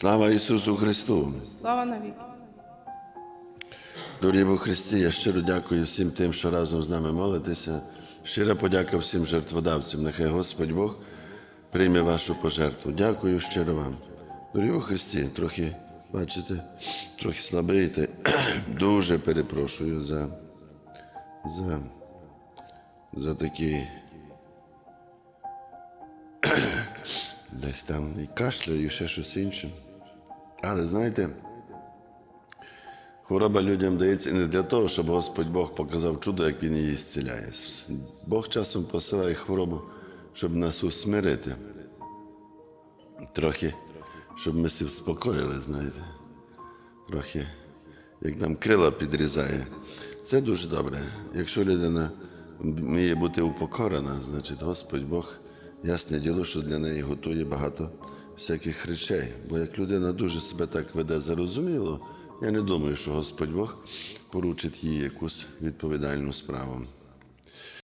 Слава Ісусу Христу! Слава навіки. Дорогі в Христі, я щиро дякую всім тим, що разом з нами молитеся. Щира подяка всім жертводавцям. Нехай Господь Бог прийме вашу пожертву. Дякую щиро вам. Дорогі у Христі, трохи, бачите, трохи слабиєте. Дуже перепрошую за, за, за такий. Десь там і кашляю, і ще щось інше. Але знаєте, Хвороба людям дається не для того, щоб Господь Бог показав чудо, як Він її зціляє. Бог часом посилає хворобу, щоб нас усмирити. Трохи, щоб ми всі вспокоїли, знаєте. Трохи, як нам крила підрізає. Це дуже добре. Якщо людина вміє бути упокорена, значить Господь Бог, ясне діло, що для неї готує багато всяких речей. Бо як людина дуже себе так веде зарозуміло, я не думаю, що Господь Бог поручить їй якусь відповідальну справу.